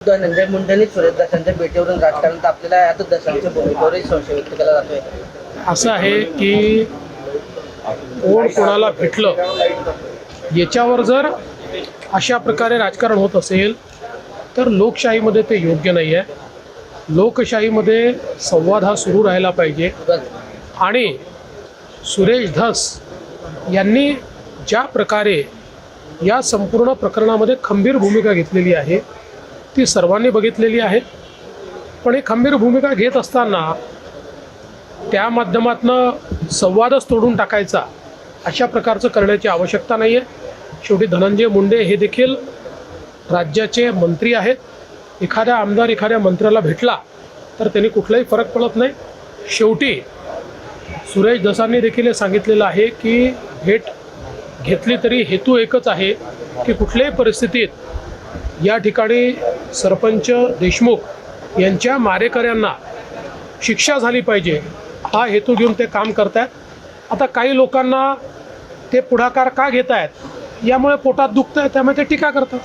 धनंजय मुंडेंनी सुरेश भेटीवरून राजकारण तापलेलं आहे. आता दशांच्या भूमिकेवरही संशय व्यक्त केला जातोय. असं आहे की कोण कोणाला भेटलं याच्यावर जर अशा प्रकारे राजकारण होत असेल तर लोकशाहीमध्ये ते योग्य नाही आहे. लोकशाहीमध्ये संवाद हा सुरू राहिला पाहिजे. आणि सुरेश धस यांनी ज्या प्रकारे या संपूर्ण प्रकरणामध्ये खंबीर भूमिका घेतलेली आहे ती सर्वांनी बघितलेली आहे. पण ही खंबीर भूमिका घेत असताना त्या माध्यमातनं संवादच तोडून टाकायचा अशा प्रकारचं करण्याची आवश्यकता नाही आहे शेवटी धनंजय मुंडे हे देखील राज्याचे मंत्री आहेत. एखाद्या आमदार एखाद्या मंत्र्याला भेटला तर त्यांनी कुठलाही फरक पडत नाही. शेवटी सुरेश दसांनी देखील हे सांगितलेलं आहे की भेट घेतली तरी हेतू एकच आहे की कुठल्याही परिस्थितीत या ठिकाणी सरपंच देशमुख यांच्या मारेकऱ्यांना शिक्षा झाली पाहिजे हा हेतू घेऊन ते काम करतायत. आता काही लोकांना ते पुढाकार का घेत आहेत यामुळे पोटात दुखतं आहे त्यामुळे ते टीका करतात.